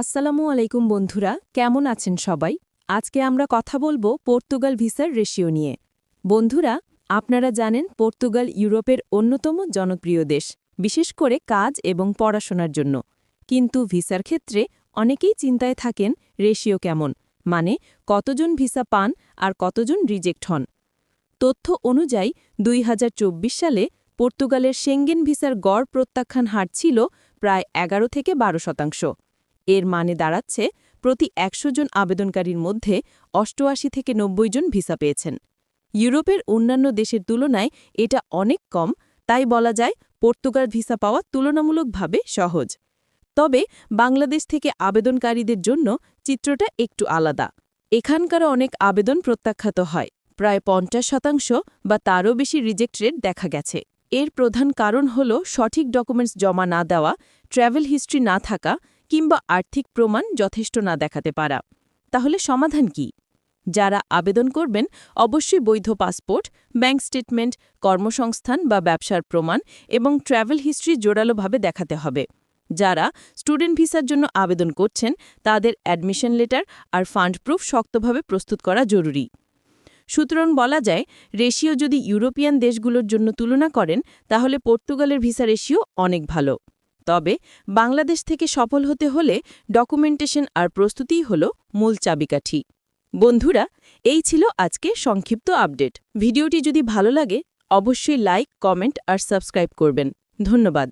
আসসালামু আলাইকুম বন্ধুরা, কেমন আছেন সবাই? আজকে আমরা কথা বলব পর্তুগাল ভিসার রেশিও নিয়ে। বন্ধুরা, আপনারা জানেন পর্তুগাল ইউরোপের অন্যতম জনপ্রিয় দেশ, বিশেষ করে কাজ এবং পড়াশোনার জন্য। কিন্তু ভিসার ক্ষেত্রে অনেকেই চিন্তায় থাকেন রেশিও কেমন মানে কতজন ভিসা পান আর কতজন রিজেক্ট হন। তথ্য অনুযায়ী, দুই হাজার চব্বিশ সালে পর্তুগালের সেঙ্গেন ভিসার গড় প্রত্যাখ্যান হার ছিল প্রায় এগারো থেকে বারো শতাংশ। এর মানে দাঁড়াচ্ছে, প্রতি একশো জন আবেদনকারীর মধ্যে অষ্টআশি থেকে নব্বই জন ভিসা পেয়েছেন। ইউরোপের অন্যান্য দেশের তুলনায় এটা অনেক কম, তাই বলা যায় পর্তুগাল ভিসা পাওয়া তুলনামূলকভাবে সহজ। তবে বাংলাদেশ থেকে আবেদনকারীদের জন্য চিত্রটা একটু আলাদা। এখানকার অনেক আবেদন প্রত্যাখ্যাত হয়, প্রায় পঞ্চাশ শতাংশ বা তারও বেশি রিজেক্ট রেট দেখা গেছে। এর প্রধান কারণ হল সঠিক ডকুমেন্টস জমা না দেওয়া, ট্র্যাভেল হিস্ট্রি না থাকা কিংবা আর্থিক প্রমাণ যথেষ্ট না দেখাতে পারা। তাহলে সমাধান কি? যারা আবেদন করবেন, অবশ্যই বৈধ পাসপোর্ট, ব্যাংক স্টেটমেন্ট, কর্মসংস্থান বা ব্যবসার প্রমাণ এবং ট্র্যাভেল হিস্ট্রি জোরালোভাবে দেখাতে হবে। যারা স্টুডেন্ট ভিসার জন্য আবেদন করছেন, তাদের অ্যাডমিশন লেটার আর ফান্ড প্রুফ শক্তভাবে প্রস্তুত করা জরুরি। সুতরাং বলা যায়, রেশিও যদি ইউরোপিয়ান দেশগুলোর জন্য তুলনা করেন, তাহলে পর্তুগালের ভিসা রেশিও অনেক ভালো। তবে বাংলাদেশ থেকে সফল হতে হলে ডকুমেন্টেশন আর প্রস্তুতিই হল মূল চাবিকাঠি। বন্ধুরা, এই ছিল আজকে সংক্ষিপ্ত আপডেট। ভিডিওটি যদি ভালো লাগে, অবশ্যই লাইক, কমেন্ট আর সাবস্ক্রাইব করবেন। ধন্যবাদ।